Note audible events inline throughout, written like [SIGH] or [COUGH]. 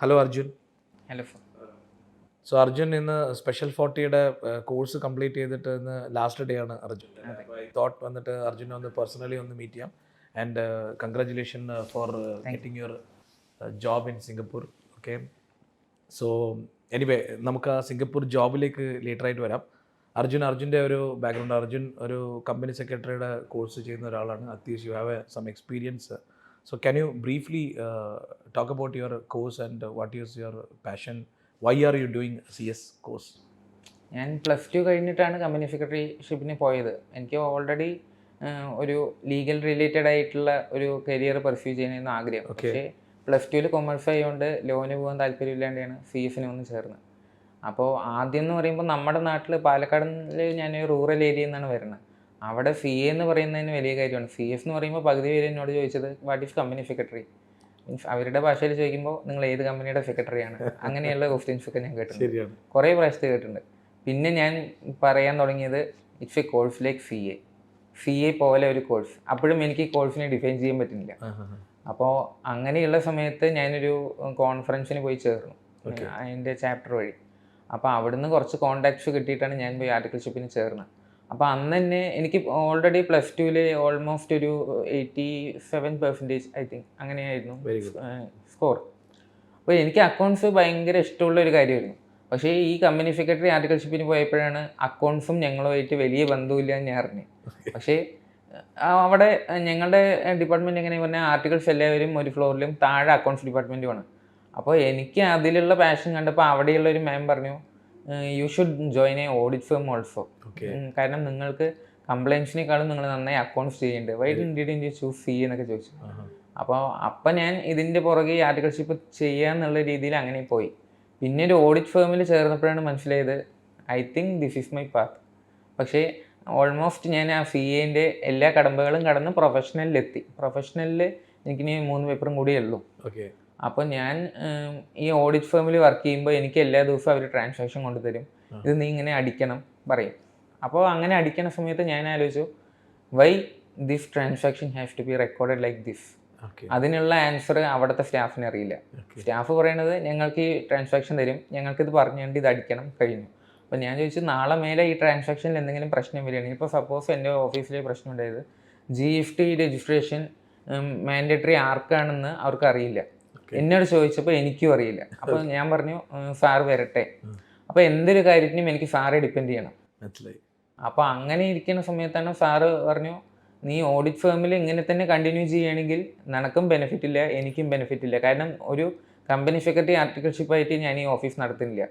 Hello Arjun hello so Arjun ഇന്ന് special ഫോർട്ടിയുടെ course complete ചെയ്തിട്ട് ഇന്ന് ലാസ്റ്റ് ഡേ ആണ് അർജുൻ തോട്ട് വന്നിട്ട് അർജുനെ ഒന്ന് പേഴ്സണലി ഒന്ന് മീറ്റ് ചെയ്യാം. And congratulation for getting your job in Singapore okay so anyway നമുക്ക് ആ സിംഗപ്പൂർ ജോബിലേക്ക് ലേറ്റർ ആയിട്ട് വരാം. അർജുൻ അർജുന്റെ ഒരു ബാക്ക്ഗ്രൗണ്ട് അർജുൻ ഒരു കമ്പനി സെക്രട്ടറിയുടെ കോഴ്സ് ചെയ്യുന്ന ഒരാളാണ്. അത്യാവശ്യം you have some experience so can you briefly talk about your course and is your passion why are you doing C S course ഞാൻ പ്ലസ് ടു കഴിഞ്ഞിട്ടാണ് കമ്പനി സെക്രട്ടറിഷിപ്പിന് പോയത്. എനിക്ക് ഓൾറെഡി ഒരു ലീഗൽ റിലേറ്റഡ് ആയിട്ടുള്ള ഒരു കരിയർ പെർസ്യൂ ചെയ്യണമെന്ന് ആഗ്രഹം. പക്ഷേ പ്ലസ് ടുവിൽ കൊമേഴ്സ് ആയതുകൊണ്ട് ലോന് പോകാൻ താല്പര്യമില്ലാണ്ടാണ് സി എഫിന് ഒന്ന് ചേർന്നത് അപ്പോൾ ആദ്യം എന്ന് പറയുമ്പോൾ നമ്മുടെ നാട്ടിൽ പാലക്കാടിൽ ഞാൻ റൂറൽ ഏരിയയിൽ നിന്നാണ് വരുന്നത് അവിടെ സി എ എന്ന് പറയുന്നതിന് വലിയ കാര്യമാണ്. സി എഫ് എന്ന് പറയുമ്പോൾ പകുതി പേര് എന്നോട് ചോദിച്ചത് what is company secretary means അവരുടെ ഭാഷയിൽ ചോദിക്കുമ്പോൾ നിങ്ങൾ ഏത് കമ്പനിയുടെ സെക്രട്ടറിയാണ് അങ്ങനെയുള്ള ക്വസ്റ്റ്യൻസ് ഒക്കെ ഞാൻ കേട്ടിട്ടുണ്ട്. കുറേ പ്രാവശ്യത്തെ കേട്ടിട്ടുണ്ട്. പിന്നെ ഞാൻ പറയാൻ തുടങ്ങിയത് it's a course like C A C A പോലെ ഒരു കോഴ്സ് അപ്പോഴും എനിക്ക് ഈ കോഴ്സിനെ ഡിഫൈൻ ചെയ്യാൻ പറ്റുന്നില്ല. അപ്പോൾ അങ്ങനെയുള്ള സമയത്ത് ഞാനൊരു കോൺഫറൻസിന് പോയി ചേർന്നു. അതിന്റെ ചാപ്റ്റർ വഴി. അപ്പോൾ അവിടുന്ന് കുറച്ച് കോണ്ടാക്ട്സ് കിട്ടിയിട്ടാണ് ഞാൻ പോയി ആർട്ടിക്കിൾഷിപ്പിന് ചേർന്നത്. അപ്പോൾ അന്ന് തന്നെ എനിക്ക് ഓൾറെഡി പ്ലസ് ടുവിൽ ഓൾമോസ്റ്റ് ഒരു eighty seven percentage I think അങ്ങനെയായിരുന്നു സ്കോർ അപ്പോൾ എനിക്ക് അക്കൗണ്ട്സ് ഭയങ്കര ഇഷ്ടമുള്ള ഒരു കാര്യമായിരുന്നു. പക്ഷേ ഈ കമ്പനി സെക്രട്ടറി ആർട്ടിക്കൽഷിപ്പിന് പോയപ്പോഴാണ് അക്കൗണ്ട്സും ഞങ്ങളുമായിട്ട് വലിയ ബന്ധമില്ല എന്ന് ഞാൻ അറിഞ്ഞത്. പക്ഷേ അവിടെ ഞങ്ങളുടെ ഡിപ്പാർട്ട്മെന്റ് എങ്ങനെ പറഞ്ഞാൽ ആർട്ടിക്കിൾസ് എല്ലാവരും ഒരു ഫ്ലോറിലും താഴെ അക്കൗണ്ട്സ് ഡിപ്പാർട്ട്മെന്റുമാണ് അപ്പോൾ എനിക്ക് അതിലുള്ള പാഷൻ കണ്ടപ്പോൾ അവിടെയുള്ള ഒരു മാം പറഞ്ഞു you should join a audit firm also കാരണം നിങ്ങൾക്ക് കംപ്ലൈൻസിനേക്കാളും നിങ്ങൾ നന്നായി അക്കൗണ്ട്സ് ചെയ്യുന്നുണ്ട് why did you choose C എന്നൊക്കെ ചോദിച്ചു. അപ്പോൾ അപ്പം ഞാൻ ഇതിന്റെ പുറകെ ഈ ആർട്ടിക്കൽഷിപ്പ് ചെയ്യാന്നുള്ള രീതിയിൽ അങ്ങനെ പോയി. പിന്നെ ഒരു ഓഡിറ്റ് ഫേമിൽ ചേർന്നപ്പോഴാണ് മനസ്സിലായത് I think this is my path പക്ഷേ ഓൾമോസ്റ്റ് ഞാൻ ആ സി എന്റെ എല്ലാ കടമ്പകളും കടന്ന് പ്രൊഫഷണലിലെത്തി പ്രൊഫഷണലിൽ എനിക്കിനി മൂന്ന് പേപ്പറും കൂടിയേ ഉള്ളൂ. ഓക്കെ അപ്പോൾ ഞാൻ ഈ ഓഡിറ്റ് ഫേമിൽ വർക്ക് ചെയ്യുമ്പോൾ എനിക്ക് എല്ലാ ദിവസവും അവർ ട്രാൻസാക്ഷൻ കൊണ്ടുതരും. ഇത് നീ ഇങ്ങനെ അടിക്കണം പറയും. അപ്പോൾ അങ്ങനെ അടിക്കുന്ന സമയത്ത് ഞാൻ ആലോചിച്ചു why this transaction have to be recorded like this അതിനുള്ള ആൻസർ അവിടുത്തെ സ്റ്റാഫിന് അറിയില്ല. സ്റ്റാഫ് പറയുന്നത് ഞങ്ങൾക്ക് ഈ ട്രാൻസാക്ഷൻ തരും ഞങ്ങൾക്ക് ഇത് പറഞ്ഞുകൊണ്ട് ഇത് അടിക്കണം കഴിഞ്ഞു. അപ്പോൾ ഞാൻ ചോദിച്ചു നാളെ മേലെ ഈ ട്രാൻസാക്ഷനിൽ എന്തെങ്കിലും പ്രശ്നം വരികയാണെങ്കിൽ ഇപ്പോൾ സപ്പോസ് എന്റെ ഓഫീസിലെ പ്രശ്നം ഉണ്ടായത് G F T registration mandatory ആർക്കാണെന്ന് അവർക്ക് അറിയില്ല. എന്നോട് ചോദിച്ചപ്പോൾ എനിക്കും അറിയില്ല. അപ്പോൾ ഞാൻ പറഞ്ഞു സാർ വരട്ടെ. അപ്പോൾ എന്തൊരു കാര്യത്തിനും എനിക്ക് സാറെ ഡിപ്പെൻഡ് ചെയ്യണം. അപ്പൊ അപ്പോൾ അങ്ങനെ ഇരിക്കുന്ന സമയത്താണ് സാറ് പറഞ്ഞു നീ ഓഡിറ്റ് ഫേമിൽ ഇങ്ങനെ തന്നെ കണ്ടിന്യൂ ചെയ്യുകയാണെങ്കിൽ നിനക്കും ബെനിഫിറ്റ് ഇല്ല എനിക്കും ബെനിഫിറ്റ് ഇല്ല. കാരണം ഒരു കമ്പനി സെക്രട്ടറി ആർട്ടിക്കൽഷിപ്പ് ആയിട്ട് ഞാൻ ഈ ഓഫീസ് നടത്തുന്നില്ല.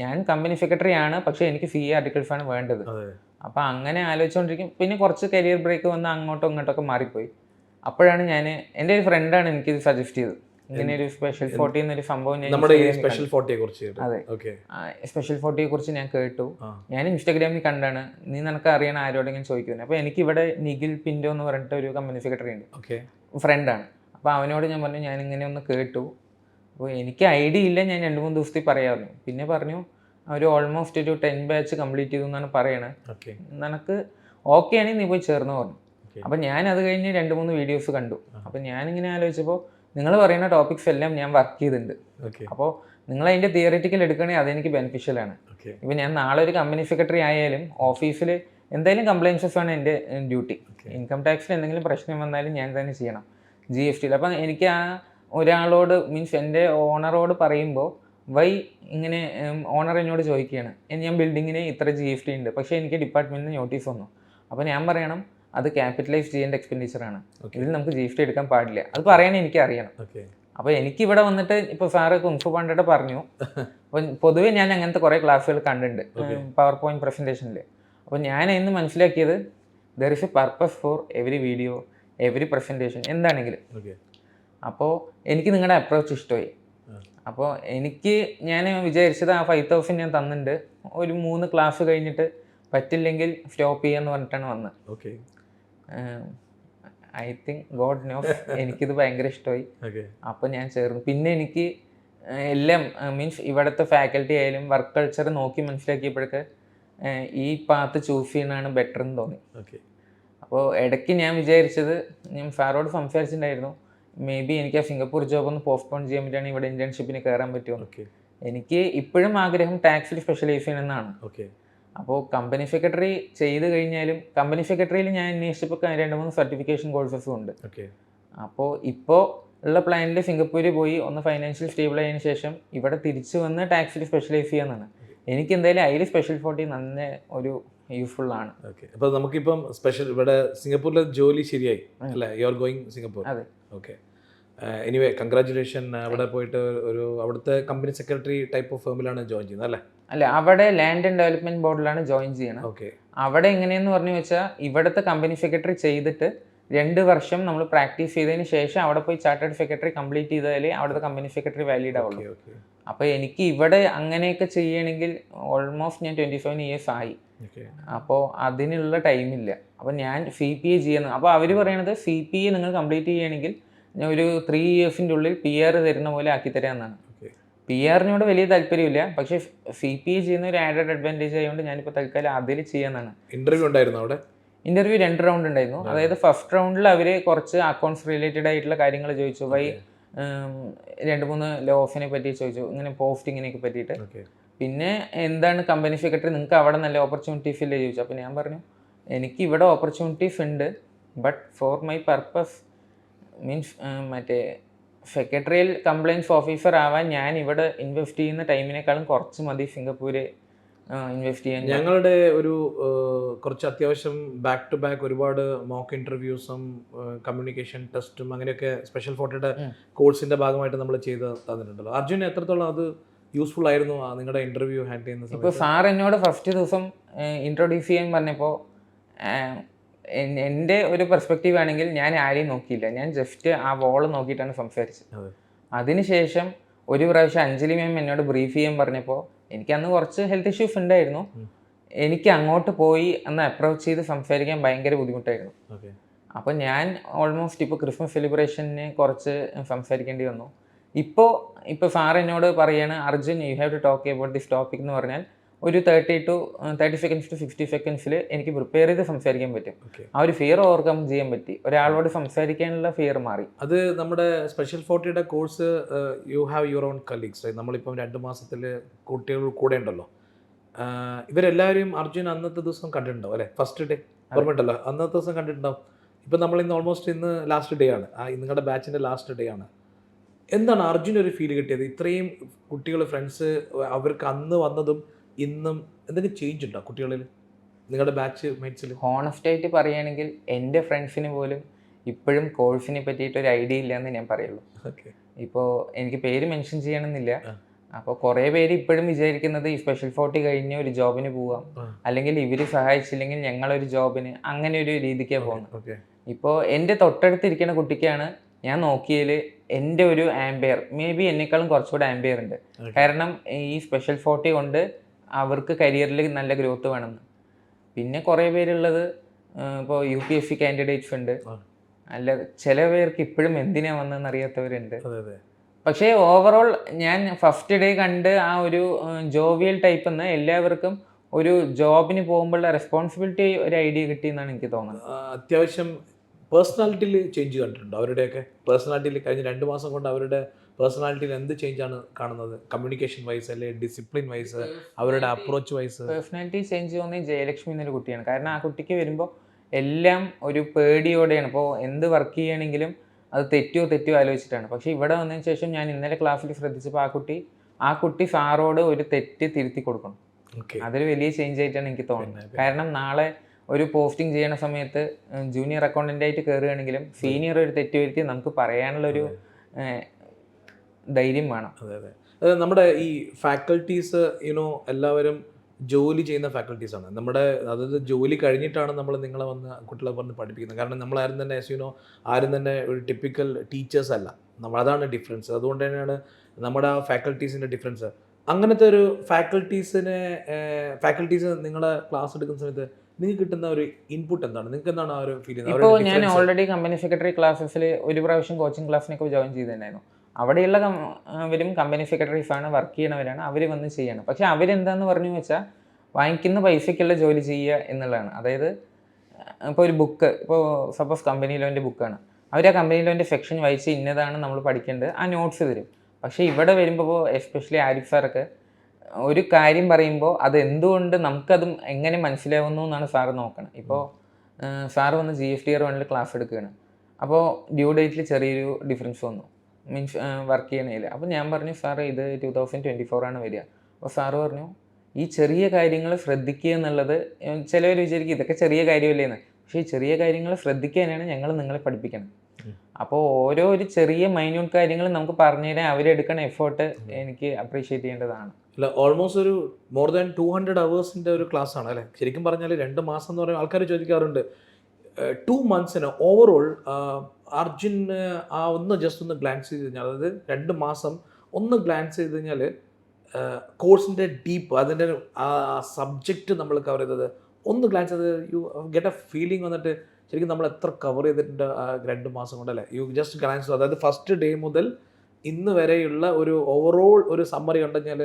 ഞാൻ കമ്പനി സെക്രട്ടറി ആണ് പക്ഷെ എനിക്ക് സി ആർട്ടിക്കിൾസ് ആണ് വേണ്ടത്. അപ്പൊ അങ്ങനെ ആലോചിച്ചുകൊണ്ടിരിക്കും പിന്നെ കുറച്ച് കരിയർ ബ്രേക്ക് വന്ന് അങ്ങോട്ടും ഇങ്ങോട്ടൊക്കെ മാറിപ്പോയി. അപ്പോഴാണ് ഞാൻ എന്റെ ഒരു ഫ്രണ്ടാണ് എനിക്കിത് സജസ്റ്റ് ചെയ്തത്. ഇങ്ങനെ ഒരു സ്പെഷ്യൽ ഫോർട്ടി എന്നൊരു സംഭവം ഞാൻ നമ്മുടെ ഈ സ്പെഷ്യൽ ഫോർട്ടിയെ കുറിച്ച് അതെ. ഓക്കെ സ്പെഷ്യൽ ഫോർട്ടിയെ കുറിച്ച് ഞാൻ കേട്ടു. ഞാൻ ഇൻസ്റ്റാഗ്രാമിൽ കണ്ടാണ്. നീ നിനക്ക് അറിയണ ആരോടെങ്കിലും ചോദിക്കുന്നത് അപ്പൊ എനിക്ക് ഇവിടെ നിഖിൽ പിൻഡോ എന്ന് പറഞ്ഞിട്ട് ഒരു കമ്പനി സെക്രട്ടറി ഉണ്ട്. ഓക്കെ ഫ്രണ്ടാണ് അപ്പൊ അവനോട് ഞാൻ പറഞ്ഞു ഞാൻ ഇങ്ങനെ ഒന്ന് കേട്ടു. അപ്പോൾ എനിക്ക് ഐഡിയ ഇല്ല ഞാൻ രണ്ട് മൂന്ന് ദിവസത്തിൽ പറയാമായിരുന്നു പിന്നെ പറഞ്ഞു അവർ ഓൾമോസ്റ്റ് ഒരു ടെൻ ബാച്ച് കംപ്ലീറ്റ് ചെയ്തു എന്നാണ് പറയണത് നിനക്ക് ഓക്കെ ആണെങ്കിൽ നീ പോയി ചേർന്ന് പറഞ്ഞു. അപ്പൊ അപ്പം ഞാൻ അത് കഴിഞ്ഞ് രണ്ട് മൂന്ന് വീഡിയോസ് കണ്ടു. അപ്പം ഞാനിങ്ങനെ ആലോചിച്ചപ്പോൾ നിങ്ങൾ പറയുന്ന ടോപ്പിക്സ് എല്ലാം ഞാൻ വർക്ക് ചെയ്തിട്ടുണ്ട്. ഓക്കെ അപ്പോൾ നിങ്ങൾ അതിന്റെ തിയറിറ്റിക്കൽ എടുക്കണേ അതെനിക്ക് ബെനിഫിഷ്യൽ ആണ്. ഇപ്പം ഞാൻ നാളെ ഒരു കമ്പനി സെക്രട്ടറി ആയാലും ഓഫീസിൽ എന്തെങ്കിലും കംപ്ലൈൻസസ് ആണ് എന്റെ ഡ്യൂട്ടി ഇൻകം ടാക്സിൽ എന്തെങ്കിലും പ്രശ്നം വന്നാലും ഞാൻ തന്നെ ചെയ്യണം. ജി എസ് ടിയിൽ അപ്പം എനിക്ക് ആ ഒരാളോട് മീൻസ് എന്റെ ഓണറോട് പറയുമ്പോൾ വൈ ഇങ്ങനെ ഓണർ എന്നോട് ചോദിക്കുകയാണ് ഞാൻ ബിൽഡിങ്ങിന് ഇത്ര ജി എസ് ടി ഉണ്ട്. പക്ഷേ എനിക്ക് ഡിപ്പാർട്ട്മെന്റിന് നോട്ടീസ് വന്നു. അപ്പോൾ ഞാൻ പറയണം അത് ക്യാപിറ്റലൈസ് ചെയ്യേണ്ട എക്സ്പെൻഡിച്ചർ ആണ്. ഇതിൽ നമുക്ക് ജി എസ് ടി എടുക്കാൻ പാടില്ല. അത് പറയാൻ എനിക്ക് അറിയണം ഓക്കെ അപ്പോൾ എനിക്ക് ഇവിടെ വന്നിട്ട് ഇപ്പോൾ സാറ് കുൻഫു പാണ്ഡയുടെ പറഞ്ഞു. അപ്പോൾ പൊതുവെ ഞാൻ അങ്ങനത്തെ കുറേ ക്ലാസ്സുകൾ കണ്ടിട്ടുണ്ട്. പവർ പോയിന്റ് പ്രസന്റേഷനിൽ അപ്പോൾ ഞാൻ ഇന്ന് മനസ്സിലാക്കിയത് there is a purpose for every video every presentation എന്താണെങ്കിലും. അപ്പോൾ എനിക്ക് നിങ്ങളുടെ അപ്രോച്ച് ഇഷ്ടമായി. അപ്പോൾ എനിക്ക് ഞാൻ വിചാരിച്ചത് ആ ഫൈവ് തൗസൻഡ് ഞാൻ തന്നിട്ടുണ്ട്. ഒരു മൂന്ന് ക്ലാസ് കഴിഞ്ഞിട്ട് പറ്റില്ലെങ്കിൽ സ്റ്റോപ്പ് ചെയ്യാന്ന് പറഞ്ഞിട്ടാണ് വന്നത്. Okay I think God know എനിക്കിത് ഭയങ്കര ഇഷ്ടമായി അപ്പം അപ്പോൾ ഞാൻ ചേർന്നു. പിന്നെ എനിക്ക് എല്ലാം മീൻസ് ഇവിടുത്തെ ഫാക്കൽറ്റി ആയാലും വർക്ക് കൾച്ചർ നോക്കി മനസ്സിലാക്കിയപ്പോഴൊക്കെ ഈ പാത്ത് ചൂസ് ചെയ്യുന്നതാണ് ബെറ്റർ എന്ന് തോന്നി. ഓക്കെ അപ്പോൾ ഇടയ്ക്ക് ഞാൻ വിചാരിച്ചത് ഞാൻ സാറോട് സംസാരിച്ചിട്ടുണ്ടായിരുന്നു മേ ബി എനിക്ക് ആ സിംഗപ്പൂർ ജോബ് ഒന്ന് പോസ്റ്റ്പോൺ ചെയ്യാൻ പറ്റുകയാണെങ്കിൽ ഇവിടെ ഇന്റേൺഷിപ്പിന് കയറാൻ പറ്റുമോ? ഓക്കെ എനിക്ക് ഇപ്പോഴും ആഗ്രഹം ടാക്സിൽ സ്പെഷ്യലൈസ് ചെയ്യണമെന്നാണ് ഓക്കെ അപ്പോൾ കമ്പനി സെക്രട്ടറി ചെയ്ത് കഴിഞ്ഞാലും കമ്പനി സെക്രട്ടറിയിൽ ഞാൻ അന്വേഷിച്ചപ്പോൾ രണ്ട് മൂന്ന് സർട്ടിഫിക്കേഷൻ കോഴ്സസും ഉണ്ട്. ഓക്കെ അപ്പോൾ ഇപ്പോൾ ഉള്ള പ്ലാനിൽ സിംഗപ്പൂരിൽ പോയി ഒന്ന് ഫൈനാൻഷ്യൽ സ്റ്റേബിൾ ആയതിനു ശേഷം ഇവിടെ തിരിച്ചു വന്ന് ടാക്സിൽ സ്പെഷ്യലൈസ് ചെയ്യാന്നാണ്. എനിക്ക് എന്തായാലും അതിൽ സ്പെഷ്യൽ ഫോർട്ടി നല്ല ഒരു യൂസ്ഫുൾ ആണ്. ഓക്കെ അപ്പോൾ നമുക്കിപ്പം സ്പെഷ്യൽ ഇവിടെ സിംഗപ്പൂരിലെ ജോലി ശരിയായി അല്ലേ? യു ആർ ഗോയിങ് സിംഗപ്പൂർ അതെ. ഓക്കെ എനിവേ കൺഗ്രാറ്റുലേഷൻ അവിടെ പോയിട്ട് ഒരു അവിടുത്തെ കമ്പനി സെക്രട്ടറി ടൈപ്പ് ഓഫ് ഫേമിലാണ് ജോയിൻ ചെയ്യുന്നത് അല്ലേ? അല്ല അവിടെ ലാൻഡ് ആൻഡ് ഡെവലപ്മെന്റ് ബോർഡിലാണ് ജോയിൻ ചെയ്യണം. ഓക്കെ അവിടെ എങ്ങനെയെന്ന് പറഞ്ഞു വെച്ചാൽ ഇവിടുത്തെ കമ്പനി സെക്രട്ടറി ചെയ്തിട്ട് രണ്ട് വർഷം നമ്മൾ പ്രാക്ടീസ് ചെയ്തതിന് ശേഷം അവിടെ പോയി ചാർട്ടേഡ് സെക്രട്ടറി കംപ്ലീറ്റ് ചെയ്താലേ അവിടുത്തെ കമ്പനി സെക്രട്ടറി വാലിഡ് ആവുള്ളൂ. അപ്പോൾ എനിക്ക് ഇവിടെ അങ്ങനെയൊക്കെ ചെയ്യണമെങ്കിൽ ഓൾമോസ്റ്റ് ഞാൻ ട്വന്റി സെവൻ ഇയേഴ്സ് ആയി അപ്പോൾ അതിനുള്ള ടൈമില്ല അപ്പോൾ ഞാൻ സി പി എ ചെയ്യുന്നു അപ്പോൾ അവർ പറയണത് സി പി എ നിങ്ങൾ കംപ്ലീറ്റ് ചെയ്യുകയാണെങ്കിൽ ഞാൻ ഒരു ത്രീ ഇയേഴ്സിന്റെ ഉള്ളിൽ പി ആർ തരുന്ന പോലെ ആക്കി തരാമെന്നാണ്. പി ആറിനോട് വലിയ താല്പര്യമില്ല. പക്ഷേ സി പി എ ചെയ്യുന്ന ഒരു ആഡഡ് അഡ്വാന്റേജ് ആയതുകൊണ്ട് ഞാനിപ്പോൾ തൽക്കാലം അതിൽ ചെയ്യാന്നാണ് ഇന്റർവ്യൂ ഉണ്ടായിരുന്നു അവിടെ? ഇന്റർവ്യൂ രണ്ട് റൗണ്ട് ഉണ്ടായിരുന്നു. അതായത് ഫസ്റ്റ് റൗണ്ടിൽ അവർ കുറച്ച് അക്കൗണ്ട്സ് റിലേറ്റഡ് ആയിട്ടുള്ള കാര്യങ്ങൾ ചോദിച്ചു. വൈ രണ്ട് മൂന്ന് ലോ ഓഫിനെ പറ്റി ചോദിച്ചു. ഇങ്ങനെ പോസ്റ്റിങ്ങിനെയൊക്കെ പറ്റിയിട്ട്. പിന്നെ എന്താണ് കമ്പനി സെക്രട്ടറി നിങ്ങൾക്ക് അവിടെ നല്ല ഓപ്പർച്യൂണിറ്റീസ് ഇല്ലേ ചോദിച്ചു. അപ്പോൾ ഞാൻ പറഞ്ഞു എനിക്ക് ഇവിടെ ഓപ്പർച്യൂണിറ്റീസ് ഉണ്ട് but for my purpose means മറ്റേ സെക്രട്ടറിയൽ കംപ്ലയിൻസ് ഓഫീസർ ആവാൻ ഞാൻ ഇവിടെ ഇൻവെസ്റ്റ് ചെയ്യുന്ന ടൈമിനേക്കാളും കുറച്ച് മതി സിംഗപ്പൂര് ഇൻവെസ്റ്റ് ചെയ്യാൻ. ഞങ്ങളുടെ ഒരു കുറച്ച് അത്യാവശ്യം ബാക്ക് ടു ബാക്ക് ഒരുപാട് മോക്ക് ഇന്റർവ്യൂസും കമ്മ്യൂണിക്കേഷൻ ടെസ്റ്റും അങ്ങനെയൊക്കെ സ്പെഷ്യൽ ഫോട്ടോയുടെ. കോഴ്സിന്റെ ഭാഗമായിട്ട് നമ്മൾ ചെയ്ത് തന്നിട്ടുണ്ടല്ലോ. അർജുൻ എത്രത്തോളം അത് യൂസ്ഫുൾ ആയിരുന്നു നിങ്ങളുടെ ഇന്റർവ്യൂ ഹാൻഡിൽ ചെയ്യുന്ന ഇപ്പോൾ സാർ എന്നോട് ഫസ്റ്റ് ദിവസം ഇൻട്രൊഡ്യൂസ് ചെയ്യാൻ പറഞ്ഞപ്പോൾ എന്റെ ഒരു പെർസ്പെക്റ്റീവ് ആണെങ്കിൽ ഞാൻ ആരെയും നോക്കിയില്ല. ഞാൻ ജസ്റ്റ് ആ വോൾ നോക്കിയിട്ടാണ് സംസാരിച്ചത്. അതിനുശേഷം ഒരു പ്രാവശ്യം അഞ്ജലി മാം എന്നോട് ബ്രീഫ് ചെയ്യാൻ പറഞ്ഞപ്പോൾ എനിക്ക് അന്ന് കുറച്ച് ഹെൽത്ത് ഇഷ്യൂസ് ഉണ്ടായിരുന്നു. എനിക്ക് അങ്ങോട്ട് പോയി അന്ന് അപ്രോച്ച് ചെയ്ത് സംസാരിക്കാൻ ഭയങ്കര ബുദ്ധിമുട്ടായിരുന്നു. അപ്പോൾ ഞാൻ ഓൾമോസ്റ്റ് ഇപ്പോൾ ക്രിസ്മസ് സെലിബ്രേഷന് കുറച്ച് സംസാരിക്കേണ്ടി വന്നു. ഇപ്പോൾ ഇപ്പോൾ സാർ എന്നോട് പറയാണ് Arjun you have to talk about this topic എന്ന് പറഞ്ഞാൽ ഒരു thirty to thirty seconds to sixty സെക്കൻഡ്സിൽ എനിക്ക് പ്രിപ്പയർ ചെയ്ത് സംസാരിക്കാൻ പറ്റും. ആ ഒരു ഫിയർ ഓവർകം ചെയ്യാൻ പറ്റി. ഒരാളോട് സംസാരിക്കാനുള്ള ഫിയർ മാറി. അത് നമ്മുടെ special ഫോർട്ടിയുടെ course you have your own colleagues നമ്മളിപ്പം രണ്ട് മാസത്തിൽ കുട്ടികൾ കൂടെ ഉണ്ടല്ലോ. ഇവരെല്ലാവരും അർജുൻ അന്നത്തെ ദിവസം കണ്ടിട്ടുണ്ടാവും അല്ലേ? ഫസ്റ്റ് ഡേ ഓർമ്മയുണ്ടല്ലോ? അന്നത്തെ ദിവസം കണ്ടിട്ടുണ്ടാവും. ഇപ്പം നമ്മൾ ഇന്ന് ഓൾമോസ്റ്റ് ഇന്ന് ലാസ്റ്റ് ഡേ ആണ്. ആ നിങ്ങളുടെ ബാച്ചിന്റെ ലാസ്റ്റ് ഡേ ആണ്. എന്താണ് അർജുൻ ഒരു ഫീൽ കിട്ടിയത്? ഇത്രയും കുട്ടികൾ ഫ്രണ്ട്സ് അവർക്ക് അന്ന് വന്നതും ഇന്നും എന്തെങ്കിലും ചേഞ്ച് ഉണ്ടോ കുട്ടികളിൽ? നിങ്ങളുടെ ബാച്ച് മേറ്റ്സിൽ ഹോണസ്റ്റ് ആയിട്ട് പറയുകയാണെങ്കിൽ എന്റെ ഫ്രണ്ട്സിന് പോലും ഇപ്പോഴും കോഴ്സിനെ പറ്റിയിട്ട് ഒരു ഐഡിയ ഇല്ല എന്ന് ഞാൻ പറയുള്ളൂ. ഓക്കെ ഇപ്പോൾ എനിക്ക് പേര് മെൻഷൻ ചെയ്യണമെന്നില്ല. അപ്പോൾ കുറേ പേര് ഇപ്പോഴും വിചാരിക്കുന്നത് ഈ സ്പെഷ്യൽ ഫോർട്ടി കഴിഞ്ഞ് ഒരു ജോബിന് പോവാം. അല്ലെങ്കിൽ ഇവർ സഹായിച്ചില്ലെങ്കിൽ ഞങ്ങളൊരു ജോബിന് അങ്ങനെ ഒരു രീതിക്കാണ് പോകുന്നത് ഇപ്പോൾ എന്റെ തൊട്ടടുത്തിരിക്കുന്ന കുട്ടിക്കാണ് ഞാൻ നോക്കിയതിൽ എന്റെ ഒരു ആംബിയർ മേ ബി എന്നെക്കാളും കുറച്ചുകൂടെ ആംബിയർ ഉണ്ട്. കാരണം ഈ സ്പെഷ്യൽ ഫോർട്ടി കൊണ്ട് അവർക്ക് കരിയറിൽ നല്ല ഗ്രോത്ത് വേണമെന്ന് പിന്നെ കുറേ പേരുള്ളത് ഇപ്പോൾ U P S C candidates ഉണ്ട്. അല്ല ചില പേർക്ക് ഇപ്പോഴും എന്തിനാ വന്നതെന്ന് അറിയാത്തവരുണ്ട് പക്ഷേ ഓവറോൾ ഞാൻ ഫസ്റ്റ് ഡേ കണ്ട് ആ ഒരു ജോവിയൽ ടൈപ്പ് എന്ന് എല്ലാവർക്കും ഒരു ജോബിന് പോകുമ്പോഴുള്ള റെസ്പോൺസിബിലിറ്റി ഒരു ഐഡിയ കിട്ടിയെന്നാണ് എനിക്ക് തോന്നുന്നത്. അത്യാവശ്യം പേഴ്സണാലിറ്റിയിൽ ചേഞ്ച് കണ്ടിട്ടുണ്ടോ? അവരുടെയൊക്കെ പേഴ്സണാലിറ്റിയിൽ കഴിഞ്ഞ രണ്ട് മാസം കൊണ്ട് അവരുടെ പേഴ്സണാലിറ്റിയിൽ എന്ത് ചേഞ്ച് ആണ് കാണുന്നത്? കമ്മ്യൂണിക്കേഷൻ വൈസ് അല്ലെ ഡിസിപ്ലിൻ വൈസ് അവരുടെ അപ്രോച്ച് വൈസ് പേഴ്സണാലിറ്റി ചേഞ്ച് തോന്നി ജയലക്ഷ്മി എന്നൊരു കുട്ടിയാണ്. കാരണം ആ കുട്ടിക്ക് വരുമ്പോൾ എല്ലാം ഒരു പേടിയോടെയാണ്. ഇപ്പോൾ എന്ത് വർക്ക് ചെയ്യണമെങ്കിലും അത് തെറ്റോ തെറ്റോ ആലോചിച്ചിട്ടാണ്. പക്ഷേ ഇവിടെ വന്നതിന് ശേഷം ഞാൻ ഇന്നലെ ക്ലാസ്സിൽ ശ്രദ്ധിച്ചപ്പോൾ ആ കുട്ടി ആ കുട്ടി സാറോട് ഒരു തെറ്റ് തിരുത്തി കൊടുക്കണം. അതൊരു വലിയ ചേഞ്ച് ആയിട്ടാണ് എനിക്ക് തോന്നുന്നത്. കാരണം നാളെ ഒരു പോസ്റ്റിംഗ് ചെയ്യണ സമയത്ത് ജൂനിയർ അക്കൗണ്ടന്റ് ആയിട്ട് കയറുകയാണെങ്കിലും സീനിയർ ഒരു തെറ്റ് വരുത്തി നമുക്ക് പറയാനുള്ള ഒരു ധൈര്യം വേണം. അതെ അതെ. അതെ നമ്മുടെ ഈ ഫാക്കൽറ്റീസ് യുനോ എല്ലാവരും ജോലി ചെയ്യുന്ന ഫാക്കൽറ്റീസ് ആണ്. നമ്മുടെ അതായത് ജോലി കഴിഞ്ഞിട്ടാണ് നമ്മൾ നിങ്ങളെ വന്ന് കുട്ടികളെ വന്ന് പഠിപ്പിക്കുന്നത്. കാരണം നമ്മളാരും തന്നെ എസ് യുനോ ആരും തന്നെ ഒരു ടിപ്പിക്കൽ ടീച്ചേഴ്സ് അല്ല. നമ്മൾ അതാണ് ഡിഫറൻസ് അതുകൊണ്ട് തന്നെയാണ് നമ്മുടെ ആ ഫാക്കൽറ്റീസിന്റെ ഡിഫറൻസ് അങ്ങനത്തെ ഒരു ഫാക്കൽറ്റീസിനെ ഫാക്കൽറ്റീസ് നിങ്ങളെ ക്ലാസ് എടുക്കുന്ന സമയത്ത് നിങ്ങൾക്ക് കിട്ടുന്ന ഒരു ഇൻപുട്ട് എന്താണ്? നിങ്ങൾക്ക് എന്താണ് ആ ഒരു ഫീൽ ഇപ്പോൾ ഞാൻ ഓൾറെഡി കമ്പനി സെക്രട്ടറി ക്ലാസ്സസിൽ ഒരു പ്രാവശ്യം കോച്ചിങ് ക്ലാസ്സിനൊക്കെ ജോയിൻ ചെയ്തിട്ടുണ്ടായിരുന്നു. അവിടെയുള്ള അവരും കമ്പനി സെക്രട്ടറീസ് ആണ് വർക്ക് ചെയ്യണവരാണ് അവർ വന്ന് ചെയ്യണം. പക്ഷെ അവരെന്താന്ന് പറഞ്ഞു വെച്ചാൽ വാങ്ങിക്കുന്ന പൈസയ്ക്കുള്ള ജോലി ചെയ്യുക എന്നുള്ളതാണ്. അതായത് ഇപ്പോൾ ഒരു ബുക്ക് ഇപ്പോൾ സപ്പോസ് കമ്പനി ലോന്റെ ബുക്കാണ് അവർ ആ കമ്പനി ലോന്റെ സെക്ഷൻ വായിച്ച് ഇന്നതാണ് നമ്മൾ പഠിക്കേണ്ടത് ആ നോട്ട്സ് തരും. പക്ഷേ ഇവിടെ വരുമ്പോൾ എസ്പെഷ്യലി ആരിഫ് സാറൊക്കെ ഒരു കാര്യം പറയുമ്പോൾ അത് എന്തുകൊണ്ട് നമുക്കതും എങ്ങനെ മനസ്സിലാവുന്നു എന്നാണ് സാറ് നോക്കണം. ഇപ്പോൾ സാറ് വന്ന് ജി എഫ് ടി ആർ വണ്ണിൽ ക്ലാസ് എടുക്കുകയാണ്. അപ്പോൾ ഡ്യൂ ഡേറ്റിൽ ചെറിയൊരു ഡിഫറൻസ് വന്നു. മീൻസ് വർക്ക് ചെയ്യണേൽ അപ്പോൾ ഞാൻ പറഞ്ഞു സാറ് ഇത് ടു തൗസൻഡ് ട്വന്റി ഫോർ ആണ് വരിക. അപ്പോൾ സാറ് പറഞ്ഞു ഈ ചെറിയ കാര്യങ്ങൾ ശ്രദ്ധിക്കുക എന്നുള്ളത് ചിലവർ വിചാരിക്കും ഇതൊക്കെ ചെറിയ കാര്യമല്ലേ എന്ന്. പക്ഷേ ഈ ചെറിയ കാര്യങ്ങൾ ശ്രദ്ധിക്കാനാണ് ഞങ്ങൾ നിങ്ങളെ പഠിപ്പിക്കണം അപ്പോൾ ഓരോ ഒരു ചെറിയ മൈന്യൂട്ട് കാര്യങ്ങൾ നമുക്ക് പറഞ്ഞു തരാൻ അവരെടുക്കണ എഫേർട്ട് എനിക്ക് അപ്രീഷിയേറ്റ് ചെയ്യേണ്ടതാണ്. അല്ല ഓൾമോസ്റ്റ് ഒരു മോർ ദാൻ ടു ഹൺഡ്രഡ് അവേഴ്സിന്റെ ഒരു ക്ലാസ് ആണ് അല്ലേ? ശരിക്കും പറഞ്ഞാൽ രണ്ട് മാസം എന്ന് പറയുമ്പോൾ ആൾക്കാർ ചോദിക്കാറുണ്ട് ടു മന്ത്സിന് ഓവറോൾ അർജുൻ ആ ഒന്ന് ജസ്റ്റ് ഒന്ന് ഗ്ലാൻസ് ചെയ്ത് കഴിഞ്ഞാൽ അതായത് രണ്ട് മാസം ഒന്ന് ഗ്ലാൻസ് ചെയ്ത് കഴിഞ്ഞാൽ കോഴ്സിന്റെ ഡീപ്പ് അതിന്റെ ആ സബ്ജക്റ്റ് നമ്മൾ കവർ ചെയ്തത് ഒന്ന് ഗ്ലാൻസ് ചെയ്ത് യു ഗെറ്റ് എ ഫീലിംഗ് വന്നിട്ട് ശരിക്കും നമ്മൾ എത്ര കവർ ചെയ്തിട്ടുണ്ട് രണ്ട് മാസം കൊണ്ട് അല്ലേ? യു ജസ്റ്റ് ഗ്ലാൻസ് അതായത് ഫസ്റ്റ് ഡേ മുതൽ ഇന്ന് വരെയുള്ള ഒരു ഓവറോൾ ഒരു സമ്മറി കണ്ടുകഴിഞ്ഞാൽ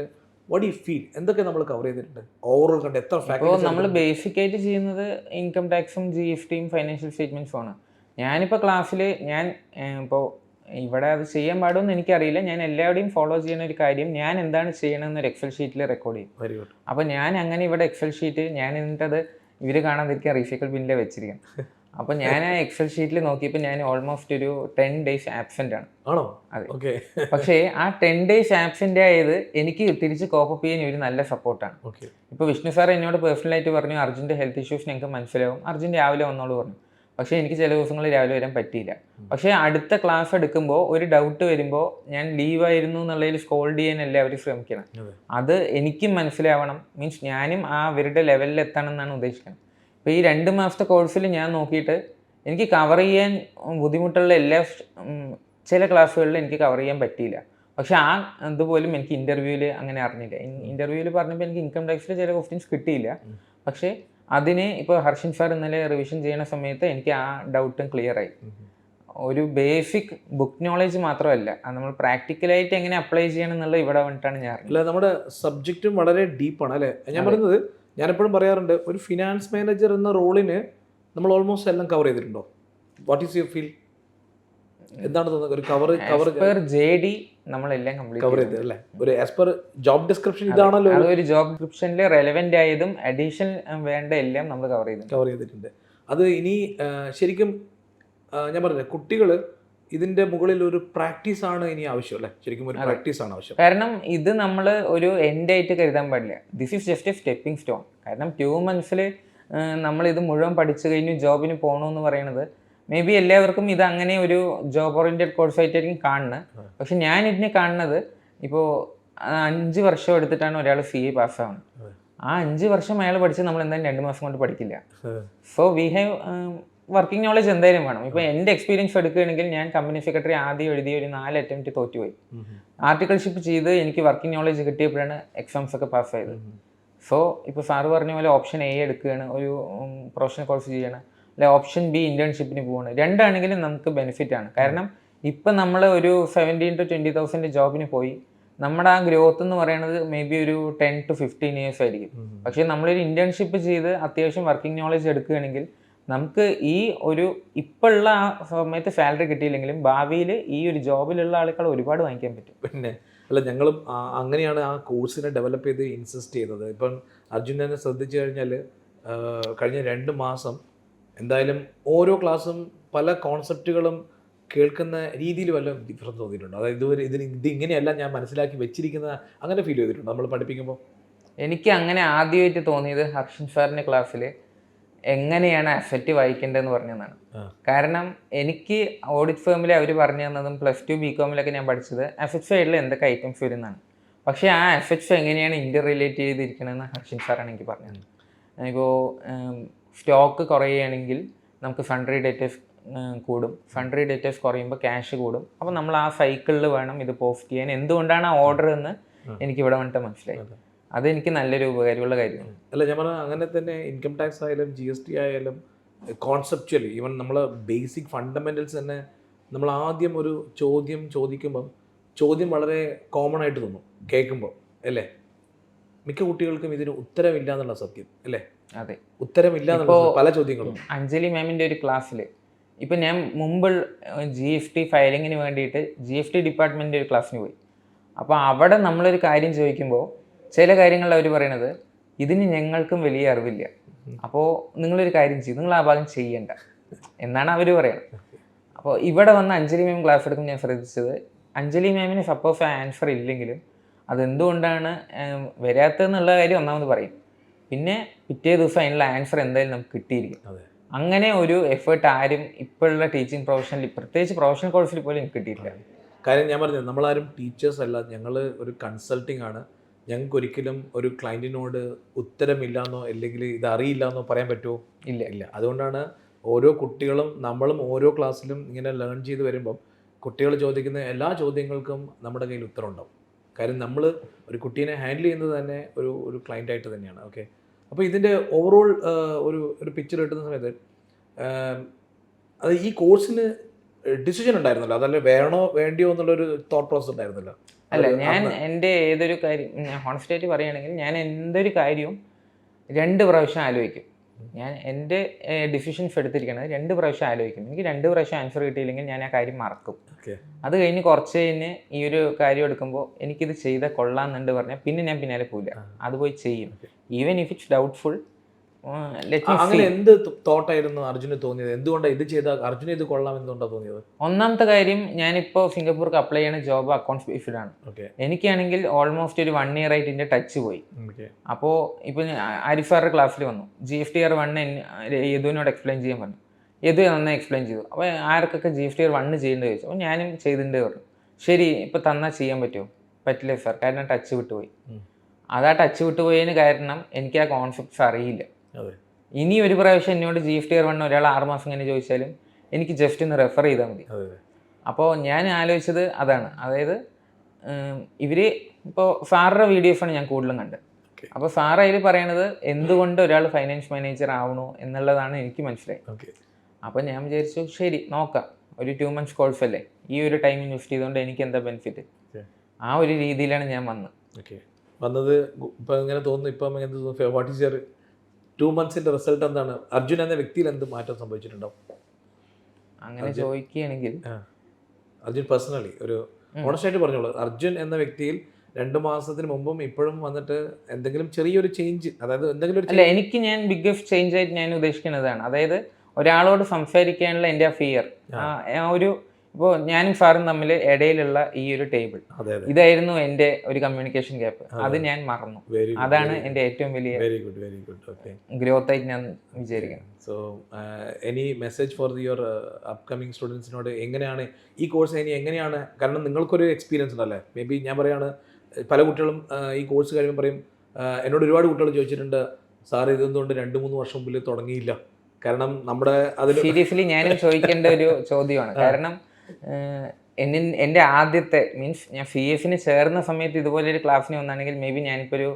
വട്ട് ഈ ഫീൽ എന്തൊക്കെ നമ്മൾ കവർ ചെയ്തിട്ടുണ്ട്? ഓവറോൾ കണ്ട് എത്ര faculties നമ്മൾ എടുത്തിട്ടുണ്ട്? ബേസിക് ആയിട്ട് ചെയ്യുന്നത് ഇൻകം ടാക്സും ജി എഫ് ടിയും ഫൈനാൻഷ്യൽ സ്റ്റേറ്റ്മെന്റ്സും ആണ്. ഞാനിപ്പോൾ ക്ലാസ്സിൽ ഞാൻ ഇപ്പോൾ ഇവിടെ അത് ചെയ്യാൻ പാടുമെന്ന് എനിക്കറിയില്ല. ഞാൻ എല്ലാവരുടെയും ഫോളോ ചെയ്യുന്ന ഒരു കാര്യം ഞാൻ എന്താണ് ചെയ്യണമെന്ന് ഒരു എക്സൽ ഷീറ്റിൽ റെക്കോർഡ് ചെയ്യും. വെരി ഗുഡ് അപ്പോൾ ഞാൻ അങ്ങനെ ഇവിടെ എക്സൽ ഷീറ്റ് ഞാൻ എന്നിട്ടത് ഇവർ കാണാതിരിക്കാൻ റീസൈക്കിൾ ബിന്നിലെ വെച്ചിരിക്കണം. [LAUGHS] അപ്പോൾ ഞാൻ ആ എക്സൽ ഷീറ്റിൽ നോക്കിയപ്പോൾ ഞാൻ ഓൾമോസ്റ്റ് ഒരു ടെൻ ഡേയ്സ് ആബ്സെന്റ് ആണ്. ആണോ? അതെ. ഓക്കെ പക്ഷേ ആ ടെൻ ഡേയ്സ് ആബ്സെന്റ് ആയത് എനിക്ക് തിരിച്ച് കോപ്പപ്പ് ചെയ്യാൻ ഒരു നല്ല സപ്പോർട്ടാണ് ഇപ്പൊ വിഷ്ണു സാർ എന്നോട് പേഴ്സണലായിട്ട് പറഞ്ഞു അർജുന്റെ ഹെൽത്ത് ഇഷ്യൂസ് ഞങ്ങൾക്ക് മനസ്സിലാവും. അർജുൻ രാവിലെ വന്നോളൂ പറഞ്ഞു. പക്ഷേ എനിക്ക് ചില ദിവസങ്ങൾ രാവിലെ വരാൻ പറ്റിയില്ല. പക്ഷേ അടുത്ത ക്ലാസ് എടുക്കുമ്പോൾ ഒരു ഡൗട്ട് വരുമ്പോൾ ഞാൻ ലീവായിരുന്നു എന്നുള്ളതിൽ സ്കോൾഡ് ചെയ്യാൻ എല്ലാവരും ശ്രമിക്കണം. അത്. എനിക്കും മനസ്സിലാവണം. മീൻസ് ഞാനും ആ അവരുടെ ലെവലിൽ എത്തണം എന്നാണ് ഉദ്ദേശിക്കുന്നത് ഇപ്പോൾ ഈ രണ്ട് മാസത്തെ കോഴ്സിൽ ഞാൻ നോക്കിയിട്ട് എനിക്ക് കവർ ചെയ്യാൻ ബുദ്ധിമുട്ടുള്ള എല്ലാ ചില ക്ലാസ്സുകളിൽ എനിക്ക് കവർ ചെയ്യാൻ പറ്റിയില്ല. പക്ഷെ ആ ഇതുപോലും എനിക്ക് ഇന്റർവ്യൂവിൽ അങ്ങനെ അറിഞ്ഞില്ല. ഇന്റർവ്യൂവിൽ പറഞ്ഞപ്പോൾ എനിക്ക് ഇൻകം ടാക്സിൽ ചില ക്വസ്റ്റ്യൻസ് കിട്ടിയില്ല. പക്ഷേ അതിനെ ഇപ്പോൾ ഹർഷൻ സാർ ഇന്നലെ റിവിഷൻ ചെയ്യുന്ന സമയത്ത് എനിക്ക് ആ ഡൗട്ടും ക്ലിയർ ആയി. ഒരു ബേസിക് ബുക്ക് നോളേജ് മാത്രമല്ല. അത് നമ്മൾ പ്രാക്ടിക്കലായിട്ട് എങ്ങനെ അപ്ലൈ ചെയ്യണം എന്നുള്ളത് ഇവിടെ വന്നിട്ടാണ് ഞാൻ അല്ല നമ്മുടെ സബ്ജക്റ്റും വളരെ ഡീപ്പാണ് അല്ലേ? ഞാൻ. പറയുന്നത് ഞാനെപ്പോഴും പറയാറുണ്ട് ഒരു ഫിനാൻസ് മാനേജർ എന്ന റോളിന് നമ്മൾ ഓൾമോസ്റ്റ് എല്ലാം കവർ ചെയ്തിട്ടുണ്ടോ? വാട്ട് ഈസ് യുവർ ഫീൽ എന്താണ് തോന്നുന്നത്? ഒരു കവർ കവർ ജെ ഡി നമ്മളെല്ലാം കംപ്ലീറ്റ് കവർ അല്ലേ? ഒരു ആസ് പെർ ജോബ് ഡിസ്ക്രിപ്ഷൻ ഇതാണല്ലോ ഒരു ജോബ് ഡിസ്ക്രിപ്ഷനിൽ റെലവെന്റ് ആയതും അഡീഷണൽ വേണ്ട എല്ലാം നമ്മൾ കവർ ചെയ്തിട്ടുണ്ട്. കവർ ചെയ്തിട്ടുണ്ട്. അത് ഇനി ശരിക്കും ഞാൻ പറഞ്ഞില്ലേ കുട്ടികൾ ഇതിന്റെ മുകളിൽ ഒരു പ്രാക്ടീസ് ആണ് ഇനി ആവശ്യം അല്ലെ? ശരിക്കും ഒരു പ്രാക്ടീസ് ആണ് ആവശ്യം. കാരണം ഇത് നമ്മൾ ഒരു എൻഡ് ആയിട്ട് കരുതാൻ പാടില്ല. This is just a stepping stone കാരണം ടു മന്ത്സിൽ നമ്മൾ ഇത് മുഴുവൻ പഠിച്ചു കഴിഞ്ഞു ജോബിന് പോകണമെന്ന് പറയുന്നത് മേ ബി എല്ലാവർക്കും ഇത് അങ്ങനെ ഒരു ജോബ് ഓറിയന്റഡ് കോഴ്സായിട്ടായിരിക്കും കാണുന്നത് അതെ. പക്ഷെ ഞാൻ ഇതിനെ കാണുന്നത് ഇപ്പോൾ അഞ്ച് വർഷം എടുത്തിട്ടാണ് ഒരാൾ സി എ പാസ്സാവുന്നത്. ആ. അഞ്ച് വർഷം അയാൾ പഠിച്ച് നമ്മൾ എന്തായാലും രണ്ട് മാസം കൊണ്ട് പഠിക്കില്ല. So we have working knowledge എന്തായാലും വേണം. ഇപ്പൊ എന്റെ എക്സ്പീരിയൻസ് എടുക്കുകയാണെങ്കിൽ ഞാൻ കമ്പനി സെക്രട്ടറി ആദ്യം എഴുതിയ ഒരു നാല് അറ്റംപ്റ്റ് തോറ്റുപോയി. ഉം. ആർട്ടിക്കൽഷിപ്പ് ചെയ്ത് എനിക്ക് വർക്കിംഗ് നോളജ് കിട്ടിയപ്പോഴാണ് എക്സാംസ് ഒക്കെ പാസ് ആയത്. സോ ഇപ്പോൾ സാറ് പറഞ്ഞ പോലെ ഓപ്ഷൻ എ എടുക്കുകയാണ്. ഒരു പ്രൊഫഷണൽ കോഴ്സ് ചെയ്യണം. അല്ലെ ഓപ്ഷൻ ബി ഇന്റേൺഷിപ്പിന് പോവാണ്. രണ്ടാണെങ്കിലും നമുക്ക് ബെനിഫിറ്റ് ആണ്. കാരണം ഇപ്പം നമ്മൾ ഒരു സെവന്റീൻ ടു ട്വന്റി തൗസൻഡ് ജോബിന് പോയി. നമ്മുടെ ആ ഗ്രോത്ത് എന്ന് പറയുന്നത് മേ ബി ഒരു ടെൻ ടു ഫിഫ്റ്റീൻ ഇയേഴ്സ് ആയിരിക്കും. പക്ഷേ നമ്മളൊരു ഇന്റേൺഷിപ്പ് ചെയ്ത് അത്യാവശ്യം വർക്കിംഗ് നോളജ് എടുക്കുകയാണെങ്കിൽ നമുക്ക് ഈ ഒരു ഇപ്പോഴുള്ള ആ സമയത്ത് സാലറി കിട്ടിയില്ലെങ്കിലും ഭാവിയിൽ ഈ ഒരു ജോബിലുള്ള ആളുകൾ ഒരുപാട് വാങ്ങിക്കാൻ പറ്റും. പിന്നെ അല്ല ഞങ്ങളും അങ്ങനെയാണ് ആ കോഴ്സിനെ ഡെവലപ്പ് ചെയ്ത് ഇൻസിസ്റ്റ് ചെയ്തത്. ഇപ്പം അർജുൻ തന്നെ ശ്രദ്ധിച്ചു കഴിഞ്ഞാൽ കഴിഞ്ഞ രണ്ട് മാസം എന്തായാലും ഓരോ ക്ലാസ്സും പല കോൺസെപ്റ്റുകളും കേൾക്കുന്ന രീതിയിൽ വല്ല ഡിഫറൻസ് തോന്നിയിട്ടുണ്ട്. അതായത് ഇതുവരെ ഇതിന് ഇത് ഇങ്ങനെയല്ല ഞാൻ മനസ്സിലാക്കി വെച്ചിരിക്കുന്ന അങ്ങനെ ഫീൽ ചെയ്തിട്ടുണ്ട്? നമ്മൾ പഠിപ്പിക്കുമ്പോൾ എനിക്ക് അങ്ങനെ ആദ്യമായിട്ട് തോന്നിയത് ഹർഷൻ സാറിന്റെ ക്ലാസ്സിൽ എങ്ങനെയാണ് അസറ്റ് വായിക്കേണ്ടതെന്ന് പറഞ്ഞതാണ്. കാരണം എനിക്ക് ഓഡിറ്റ് ഫേമിൽ അവർ പറഞ്ഞു തന്നതും പ്ലസ് ടു ബി കോമിലൊക്കെ ഞാൻ പഠിച്ചത് അസറ്റ് സൈഡിൽ എന്തൊക്കെ ഐറ്റംസ് വരുന്നതാണ്. പക്ഷേ ആ അസറ്റ്സ് എങ്ങനെയാണ് ഇന്റർ റിലേറ്റ് ചെയ്തിരിക്കണമെന്ന് ഹർഷൻ സാറാണ് എനിക്ക് പറഞ്ഞത്. ഇപ്പോൾ സ്റ്റോക്ക് കുറയുകയാണെങ്കിൽ നമുക്ക് ഫണ്ടറി ഡേറ്റേഴ്സ് കൂടും. ഫണ്ടറി ഡേറ്റേഴ്സ് കുറയുമ്പോൾ ക്യാഷ് കൂടും. അപ്പോൾ നമ്മൾ ആ സൈക്കിളിൽ വേണം ഇത് പോസ്റ്റ് ചെയ്യാൻ. എന്തുകൊണ്ടാണ് ആ ഓർഡർ എന്ന്. എനിക്ക് ഇവിടെ വന്നിട്ട് മനസ്സിലായി. അതെനിക്ക് നല്ലൊരു ഉപകാരമുള്ള കാര്യമാണ്. അല്ല ഞാൻ പറഞ്ഞ അങ്ങനെ തന്നെ ഇൻകം ടാക്സ് ആയാലും ജി എസ് ടി ആയാലും കോൺസെപ്ച്വലി ഈവൻ നമ്മൾ ബേസിക് ഫണ്ടമെന്റൽസ് തന്നെ നമ്മൾ ആദ്യം ഒരു ചോദ്യം ചോദിക്കുമ്പം ചോദ്യം വളരെ കോമൺ ആയിട്ട് തോന്നും കേൾക്കുമ്പോൾ അല്ലേ? മിക്ക കുട്ടികൾക്കും ഇതിന് ഉത്തരമില്ല എന്നുള്ള സത്യം അല്ലേ? അതെ. ഉത്തരമില്ല എന്നുള്ള പല ചോദ്യങ്ങളും. അഞ്ജലി മാമിന്റെ ഒരു ക്ലാസ്സിൽ ഇപ്പം ഞാൻ മുമ്പ് ജി എഫ് ടി ഫയലിങ്ങിന് വേണ്ടിയിട്ട് ജി എഫ് ടി ഡിപ്പാർട്ട്മെന്റിന്റെ ഒരു ക്ലാസ്സിന് പോയി. അപ്പോൾ അവിടെ നമ്മളൊരു കാര്യം ചോദിക്കുമ്പോൾ ചില കാര്യങ്ങളിൽ അവർ പറയണത് ഇതിന് ഞങ്ങൾക്കും വലിയ അറിവില്ല. അപ്പോൾ നിങ്ങളൊരു കാര്യം ചെയ്യും നിങ്ങൾ ആ ഭാഗം ചെയ്യണ്ട. എന്നാണ് അവർ പറയുന്നത് അപ്പോൾ ഇവിടെ വന്ന് അഞ്ജലി മാം ക്ലാസ് എടുക്കുമ്പോൾ ഞാൻ ശ്രദ്ധിച്ചത് അഞ്ജലി മാമിന് സപ്പോസ് ആൻസർ ഇല്ലെങ്കിലും അതെന്തുകൊണ്ടാണ് വരാത്തതെന്നുള്ള കാര്യം ഒന്നാമത് പറയും. പിന്നെ പിറ്റേ ദിവസം അതിനുള്ള ആൻസർ എന്തായാലും നമുക്ക് കിട്ടിയിരിക്കും. അങ്ങനെ ഒരു എഫേർട്ട് ആരും ഇപ്പോഴുള്ള ടീച്ചിങ് പ്രൊഫഷനിൽ പ്രത്യേകിച്ച് പ്രൊഫഷണൽ കോഴ്സിൽ പോലും കിട്ടിയിട്ടില്ല. കാര്യം ഞാൻ പറഞ്ഞത് നമ്മളാരും ടീച്ചേഴ്സ് അല്ല ഞങ്ങൾ ഒരു കൺസൾട്ടിംഗ് ആണ്. ഞങ്ങൾക്ക് ഒരിക്കലും ഒരു ക്ലയന്റിനോട് ഉത്തരമില്ലാന്നോ അല്ലെങ്കിൽ ഇത് അറിയില്ലാന്നോ പറയാൻ പറ്റുമോ? ഇല്ല ഇല്ല. അതുകൊണ്ടാണ് ഓരോ കുട്ടികളും നമ്മളും ഓരോ ക്ലാസ്സിലും ഇങ്ങനെ ലേൺ ചെയ്ത് വരുമ്പം കുട്ടികൾ ചോദിക്കുന്ന എല്ലാ ചോദ്യങ്ങൾക്കും നമ്മുടെ കയ്യിൽ ഉത്തരമുണ്ടാവും. കാര്യം നമ്മൾ ഒരു കുട്ടീനെ ഹാൻഡിൽ ചെയ്യുന്നത് തന്നെ ഒരു ഒരു ക്ലയന്റായിട്ട് തന്നെയാണ് ഓക്കെ അപ്പോൾ ഇതിന്റെ ഓവറോൾ ഒരു ഒരു പിക്ചർ കിട്ടുന്ന സമയത്ത് അത് ഈ കോഴ്സിന് ഡിസിഷൻ ഉണ്ടായിരുന്നില്ല? അതല്ല വേണോ വേണ്ടിയോ എന്നുള്ളൊരു തോട്ട് പ്രോസസ് ഉണ്ടായിരുന്നില്ല? അല്ല ഞാൻ എന്റെ ഏതൊരു കാര്യം ഞാൻ ഹോൺസ്റ്റായിട്ട് പറയുകയാണെങ്കിൽ ഞാൻ എന്തൊരു കാര്യവും രണ്ട് പ്രാവശ്യം ആലോചിക്കും. ഞാൻ എന്റെ ഡിസിഷൻസ് എടുത്തിരിക്കുന്നത് രണ്ട് പ്രാവശ്യം ആലോചിക്കും. എനിക്ക് രണ്ട് പ്രാവശ്യം ആൻസർ കിട്ടിയില്ലെങ്കിൽ ഞാൻ ആ കാര്യം മറക്കും. അത് കഴിഞ്ഞ് കുറച്ച് കഴിഞ്ഞ് ഈ ഒരു കാര്യം എടുക്കുമ്പോൾ എനിക്കിത് ചെയ്താൽ കൊള്ളാമെന്നുണ്ട് പറഞ്ഞാൽ പിന്നെ ഞാൻ പിന്നാലെ പോവില്ല. അത് പോയി ചെയ്യും. ഈവൻ ഇഫ് ഇറ്റ്സ് ഡൗട്ട്ഫുൾ അങ്ങനെ എന്ത് തോട്ടായിരുന്നു അർജുന് തോന്നിയത്? എന്തുകൊണ്ടാണ് ഇത് ചെയ്താൽ അർജുന ഇത് കൊള്ളാം എന്തുകൊണ്ടാണ് തോന്നിയത്? ഒന്നാമത്തെ കാര്യം ഞാനിപ്പോൾ സിംഗപ്പൂർക്ക് അപ്ലൈ ചെയ്യുന്ന ജോബ് അക്കൗണ്ട്സ് ബേസ്ഡ് ആണ്. എനിക്കാണെങ്കിൽ ഓൾമോസ്റ്റ് ഒരു വൺ ഇയർ ആയിട്ട് എന്റെ ടച്ച് പോയി. അപ്പോ അപ്പോൾ ഇപ്പം ആരിഫാറുടെ ക്ലാസ്സിൽ വന്നു. G F T R one യദുവിനോട് explain ചെയ്യാൻ പറഞ്ഞു. യദു നന്നായി എക്സ്പ്ലെയിൻ ചെയ്തു. അപ്പോൾ ആർക്കൊക്കെ G F T R one ചെയ്യേണ്ടത് ചോദിച്ചു. അപ്പോൾ ഞാനും ചെയ്തിട്ടുണ്ട് പറഞ്ഞു. ശരി ഇപ്പോൾ തന്നാൽ ചെയ്യാൻ പറ്റുമോ? പറ്റില്ല സാർ. കാരണം ടച്ച് വിട്ടുപോയി. അതാ ടച്ച് വിട്ടുപോയതിന് കാരണം എനിക്ക് ആ കോൺസെപ്റ്റ്സ് അറിയില്ല. ഇനി ഒരു പ്രാവശ്യം എന്നോട് G F T R one ഒരാൾ ആറ് മാസം ഇങ്ങനെ ചോദിച്ചാലും എനിക്ക് ജസ്റ്റ് ഒന്ന് റെഫർ ചെയ്താൽ മതി. അപ്പോൾ ഞാൻ ആലോചിച്ചത് അതാണ്. അതായത് ഇവർ ഇപ്പോൾ സാറുടെ വീഡിയോസാണ് ഞാൻ കൂടുതലും കണ്ടത് അപ്പോൾ സാർ അതിൽ പറയണത് എന്തുകൊണ്ട് ഒരാൾ ഫൈനാൻസ് മാനേജർ ആവണു എന്നുള്ളതാണ് എനിക്ക് മനസ്സിലായി അപ്പോൾ ഞാൻ വിചാരിച്ചു ശരി നോക്കാം. ഒരു ടു മന്ത്സ് കോഴ്സ് അല്ലേ? ഈ ഒരു ടൈം ഇൻവെസ്റ്റ് ചെയ്തുകൊണ്ട് എനിക്ക് എന്താ ബെനിഫിറ്റ് ആ ഒരു രീതിയിലാണ് ഞാൻ വന്നത്. ഓക്കെ. വന്നത് ഇപ്പം എങ്ങനെ തോന്നുന്നു ഇപ്പം എങ്ങനെ തോന്നുന്നു വാട്ട് ഈസ് യർ ടു മന്ത്സിന്റെ റിസൾട്ട് എന്താണ്? അർജുൻ എന്ന വ്യക്തിയിൽ എന്ത് മാറ്റം സംഭവിച്ചിട്ടുണ്ടാവും? അങ്ങനെ ചോദിക്കുകയാണെങ്കിൽ അർജുൻ പേഴ്സണലി ഒരു ഓണസ്റ്റായിട്ട് പറഞ്ഞോളൂ. അർജുൻ എന്ന വ്യക്തിയിൽ രണ്ട് മാസത്തിന് മുമ്പും ഇപ്പോഴും വന്നിട്ട് എന്തെങ്കിലും ചെറിയൊരു ചേഞ്ച് അതായത് എന്തെങ്കിലും ഒരു അല്ല എനിക്ക് ഞാൻ ബിഗ്ഗസ്റ്റ് ചേഞ്ച് ആയിട്ട് ഞാൻ ഉദ്ദേശിക്കുന്നതാണ്. അതായത് ഒരാളോട് സംസാരിക്കാനുള്ള എന്റെ ആ ഫിയർ ഒരു ഇപ്പോൾ ഞാനും സാറും തമ്മിൽ ഇടയിലുള്ള ഈ ഒരു ടേബിൾ. ഇതായിരുന്നു എന്റെ ഒരു കമ്മ്യൂണിക്കേഷൻ ഗ്യാപ്പ് അത് ഞാൻ മറന്നു. അതാണ് എന്റെ ഏറ്റവും വലിയ very good very good okay growth ആയിട്ട് ഞാൻ വിചാരിക്കുന്നത് so any message for your upcoming സ്റ്റുഡൻസിനോട് എങ്ങനെയാണ് ഈ കോഴ്സ് ഇനി എങ്ങനെയാണ്? കാരണം നിങ്ങൾക്കൊരു എക്സ്പീരിയൻസ് ഉണ്ടല്ലേ? മേ ബി ഞാൻ പറയാണ് പല കുട്ടികളും ഈ കോഴ്സ് കഴിയുമ്പോൾ പറയും എന്നോട് ഒരുപാട് കുട്ടികൾ ചോദിച്ചിട്ടുണ്ട് സാർ ഇതെന്തുകൊണ്ട് രണ്ട് മൂന്ന് വർഷം മുമ്പിൽ തുടങ്ങിയില്ല? കാരണം നമ്മുടെ അതിൽ സീരിയസ്ലി ഞാനും ചോദിക്കേണ്ട ഒരു ചോദ്യമാണ്. കാരണം എന്നെ എന്റെ ആദ്യത്തെ മീൻസ് ഞാൻ സി എഫിന് ചേർന്ന സമയത്ത് ഇതുപോലെ ഒരു ക്ലാസ്സിന് വന്നാണെങ്കിൽ മേ ബി ഞാനിപ്പോൾ ഒരു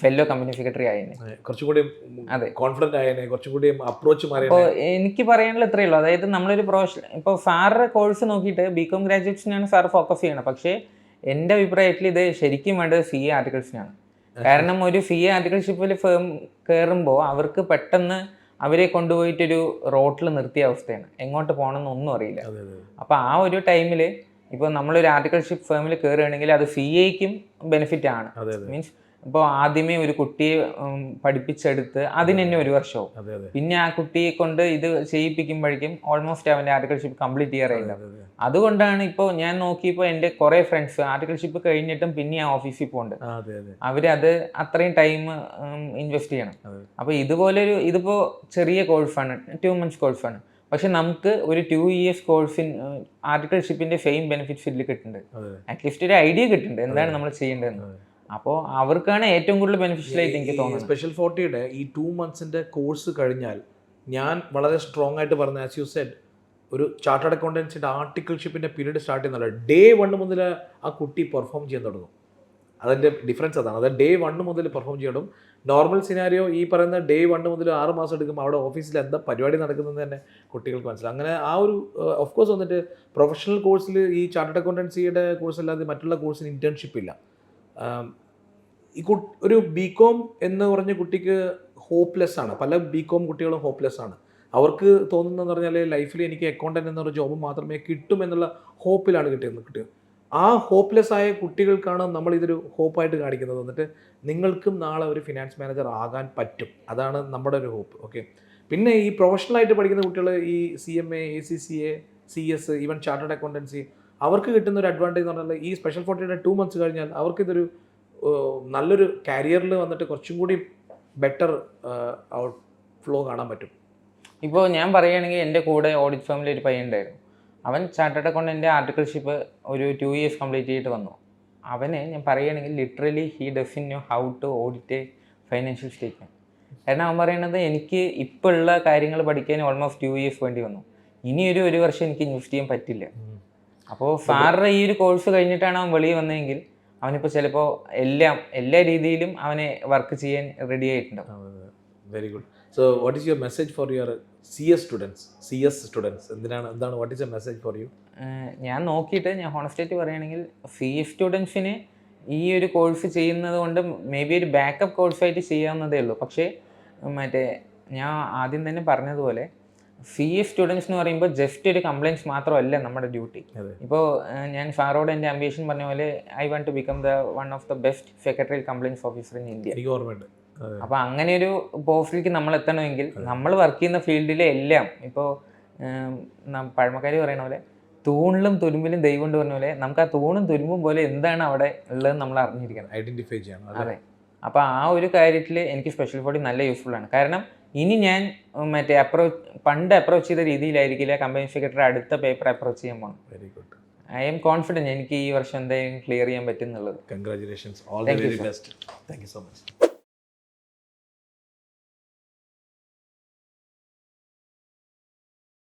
ഫെല്ലോ കമ്പനി സെക്രട്ടറി ആയിരുന്നു കുറച്ചുകൂടി അതെ. കോൺഫിഡന്റ് ആയേനെ കുറച്ചുകൂടി അപ്രോച്ച് അപ്രോച്ച് അപ്പോൾ എനിക്ക് പറയാനുള്ള ഇത്രയേ ഉള്ളൂ. അതായത് നമ്മളൊരു പ്രൊഫഷണൽ ഇപ്പോൾ സാറിന്റെ കോഴ്സ് നോക്കിയിട്ട് ബി കോം ഗ്രാജുവേഷനാണ് സാർ ഫോക്കസ് ചെയ്യണം. പക്ഷേ എന്റെ അഭിപ്രായത്തിൽ ഇത് ശരിക്കും വേണ്ടത് സി എ ആർട്ടിക്കിൾസിനാണ് കാരണം ഒരു സി എ ആർട്ടിക്കിൾഷിപ്പിൽ ഫേം കയറുമ്പോൾ അവർക്ക് പെട്ടെന്ന് അവരെ കൊണ്ടുപോയിട്ടൊരു റോട്ടിൽ നിർത്തിയ അവസ്ഥയാണ്. എങ്ങോട്ട് പോകണമെന്ന് ഒന്നും അറിയില്ല. അപ്പോൾ ആ ഒരു ടൈമിൽ ഇപ്പോൾ നമ്മളൊരു ആർട്ടിക്കൽഷിപ്പ് ഫേമിൽ കയറുകയാണെങ്കിൽ അത് സി എക്കും ബെനിഫിറ്റ് ആണ്. മീൻസ് ഇപ്പോൾ ആദ്യമേ ഒരു കുട്ടിയെ പഠിപ്പിച്ചെടുത്ത് അതിന് തന്നെ ഒരു വർഷവും. പിന്നെ ആ കുട്ടിയെ കൊണ്ട് ഇത് ചെയ്യിപ്പിക്കുമ്പോഴേക്കും ഓൾമോസ്റ്റ് അവന്റെ ആർട്ടിക്കൽഷിപ്പ് കംപ്ലീറ്റ് ചെയ്യാറുണ്ട് അതെ അതെ അതുകൊണ്ടാണ് ഇപ്പോൾ ഞാൻ നോക്കിയപ്പോൾ എന്റെ കുറേ ഫ്രണ്ട്സ് ആർട്ടിക്കൽഷിപ്പ് കഴിഞ്ഞിട്ടും പിന്നെ ആ ഓഫീസിൽ പോകുന്നുണ്ട് അവരത് അത്രയും ടൈം ഇൻവെസ്റ്റ് ചെയ്യണം. അപ്പോൾ ഇതുപോലൊരു ഇതിപ്പോൾ ചെറിയ കോഴ്സാണ് ടു മന്ത്സ് കോഴ്സാണ് പക്ഷെ നമുക്ക് ഒരു ടു ഇയേഴ്സ് കോഴ്സിൻ ആർട്ടിക്കൽഷിപ്പിന്റെ സെയിം ബെനിഫിറ്റ്സ് ഇതിൽ കിട്ടുന്നുണ്ട്. അറ്റ്ലീസ്റ്റ് ഒരു ഐഡിയ കിട്ടുന്നുണ്ട്. എന്താണ് നമ്മൾ ചെയ്യേണ്ടതെന്ന്. അപ്പോൾ അവർക്കാണ് ഏറ്റവും കൂടുതൽ ബെനിഫിഷ്യൽ ആയിട്ട് എനിക്ക് തോന്നുന്നത്. സ്പെഷ്യൽ ഫോർട്ടിയുടെ ഈ ടു മന്ത്സിന്റെ കോഴ്സ് കഴിഞ്ഞാൽ ഞാൻ വളരെ സ്ട്രോങ് ആയിട്ട് പറഞ്ഞ ആസ് യു സെഡ് ഒരു ചാർട്ടേഡ് അക്കൗണ്ടൻസിന്റെ ആർട്ടിക്കിൾഷിപ്പിന്റെ പീരീഡ് സ്റ്റാർട്ട് ചെയ്യുന്നുണ്ട് ഡേ വൺ മുതൽ ആ കുട്ടി പെർഫോം ചെയ്യാൻ തുടങ്ങും. അതിന്റെ ഡിഫറൻസ് അതാണ്. അത് ഡേ വൺ മുതൽ പെർഫോം ചെയ്യണം നോർമൽ സിനാരിയോ ഈ പറയുന്ന ഡേ വൺ മുതൽ ആറ് മാസം എടുക്കുമ്പോൾ അവിടെ ഓഫീസിൽ എന്താ പരിപാടി നടക്കുന്നത് തന്നെ കുട്ടികൾക്ക് മനസ്സിലാവും. അങ്ങനെ ആ ഒരു ഓഫ് കോഴ്സ് വന്നിട്ട് പ്രൊഫഷണൽ കോഴ്സിൽ ഈ ചാർട്ടേഡ് അക്കൗണ്ടൻസിയുടെ കോഴ്സ് അല്ലാതെ മറ്റുള്ള കോഴ്സിന് ഇന്റേൺഷിപ്പ് ഇല്ല. ഈ ഒരു ബി കോം എന്ന് പറഞ്ഞ കുട്ടിക്ക് ഹോപ്പ്ലെസ് ആണ്. പല ബി കോം കുട്ടികളും ഹോപ്പ്ലെസ് ആണ്. അവർക്ക് തോന്നുന്നതെന്ന് പറഞ്ഞാൽ ലൈഫിൽ എനിക്ക് അക്കൗണ്ടന്റ് എന്നൊരു ജോബ് മാത്രമേ കിട്ടും എന്നുള്ള ഹോപ്പിലാണ് കിട്ടിയത് കിട്ടിയത്. ആ ഹോപ്പ്ലെസ് ആയ കുട്ടികൾക്കാണ് നമ്മൾ ഇതൊരു ഹോപ്പായിട്ട് കാണിക്കുന്നത്. എന്നിട്ട് നിങ്ങൾക്കും നാളെ ഒരു ഫിനാൻസ് മാനേജർ ആകാൻ പറ്റും. അതാണ് നമ്മുടെ ഒരു ഹോപ്പ് ഓക്കെ പിന്നെ ഈ പ്രൊഫഷണലായിട്ട് പഠിക്കുന്ന കുട്ടികൾ ഈ C M A A C C A C S even chartered accountancy അവർക്ക് കിട്ടുന്ന ഒരു അഡ്വാന്റേജ് എന്ന് പറഞ്ഞാൽ ഈ സ്പെഷ്യൽ ഫോർട്ടിയുടെ ടു മന്ത്സ് കഴിഞ്ഞാൽ അവർക്കിതൊരു നല്ലൊരു കരിയറിൽ വന്നിട്ട് കുറച്ചും കൂടി ബെറ്റർ ഔട്ട് ഫ്ലോ കാണാൻ പറ്റും. ഇപ്പോൾ ഞാൻ പറയുകയാണെങ്കിൽ എന്റെ കൂടെ ഓഡിറ്റ് ഫാമിലി ഒരു പയ്യൻ ഉണ്ടായിരുന്നു. അവൻ ചാർട്ടേഡ് അക്കൗണ്ടന്റെ ആർട്ടിക്കിൾഷിപ്പ് ഒരു ടു ഇയേഴ്സ് കംപ്ലീറ്റ് ചെയ്തിട്ട് വന്നു. അവന് ഞാൻ പറയുകയാണെങ്കിൽ literally he in know how to audit financial statement കാരണം അവൻ പറയുന്നത് എനിക്ക് ഇപ്പോൾ ഉള്ള കാര്യങ്ങൾ പഠിക്കാൻ ഓൾമോസ്റ്റ് ടു ഇയേഴ്സ് വേണ്ടി വന്നു. ഇനിയൊരു ഒരു വർഷം എനിക്ക് ഇൻവെസ്റ്റ് ചെയ്യാൻ പറ്റില്ല. അപ്പോൾ സാറിന്റെ ഈ ഒരു കോഴ്സ് കഴിഞ്ഞിട്ടാണ് അവൻ വെളിയിൽ വന്നതെങ്കിൽ അവനിപ്പോൾ ചിലപ്പോൾ എല്ലാം എല്ലാ രീതിയിലും അവനെ വർക്ക് ചെയ്യാൻ റെഡി ആയിട്ടുണ്ടാവും very good so what is your message for your C S students C S students എന്തിനാണ് എന്താണ് what is a message for you ഞാൻ നോക്കിയിട്ട് ഞാൻ ഹോണസ്റ്റേറ്റ് പറയുകയാണെങ്കിൽ സി എസ് സ്റ്റുഡൻസിന് ഈ ഒരു കോഴ്സ് ചെയ്യുന്നത് കൊണ്ട് മേ ബി ഒരു ബാക്കപ്പ് കോഴ്സായിട്ട് ചെയ്യാവുന്നതേ ഉള്ളൂ. പക്ഷേ മറ്റേ ഞാൻ ആദ്യം തന്നെ പറഞ്ഞതുപോലെ സി എ സ്റ്റുഡൻസ് എന്ന് പറയുമ്പോൾ ജസ്റ്റ് ഒരു കംപ്ലയിൻസ് മാത്രമല്ല നമ്മുടെ ഡ്യൂട്ടി ഇപ്പോൾ ഞാൻ സാറോട് എന്റെ അംബിഷൻ പറഞ്ഞ പോലെ I want to become the one of the best secretary compliance officer in India ഓർമ്മയുണ്ട്. അപ്പോൾ അങ്ങനെ ഒരു പോസ്റ്റിലേക്ക് നമ്മൾ എത്തണമെങ്കിൽ നമ്മൾ വർക്ക് ചെയ്യുന്ന ഫീൽഡിലെ എല്ലാം ഇപ്പോൾ പഴമക്കാർ പറയണ പോലെ തൂണിലും തുരുമ്പിലും ദൈവം ഉണ്ട് പറഞ്ഞ പോലെ നമുക്ക് ആ തൂണും തുരുമ്പും പോലെ എന്താണ് അവിടെ ഉള്ളതെന്ന് നമ്മൾ അറിഞ്ഞിരിക്കണം. ഐഡന്റിഫൈ ചെയ്യണം അതെ അതെ. അപ്പോൾ ആ ഒരു കാര്യത്തിൽ എനിക്ക് സ്പെഷ്യൽ ബോഡി നല്ല യൂസ്ഫുൾ ആണ്. കാരണം ഇനി ഞാൻ മറ്റേ അപ്രോച്ച് പണ്ട് അപ്രോച്ച് ചെയ്ത രീതിയിലായിരിക്കില്ല കമ്പനി സെക്രട്ടറി അടുത്ത പേപ്പർ അപ്രോച്ച് ചെയ്യാൻ പോകണം very good I'm confident എനിക്ക് ഈ വർഷം എന്തായാലും ക്ലിയർ ചെയ്യാൻ പറ്റും എന്നുള്ളത്. Congratulations all the very best thank you so much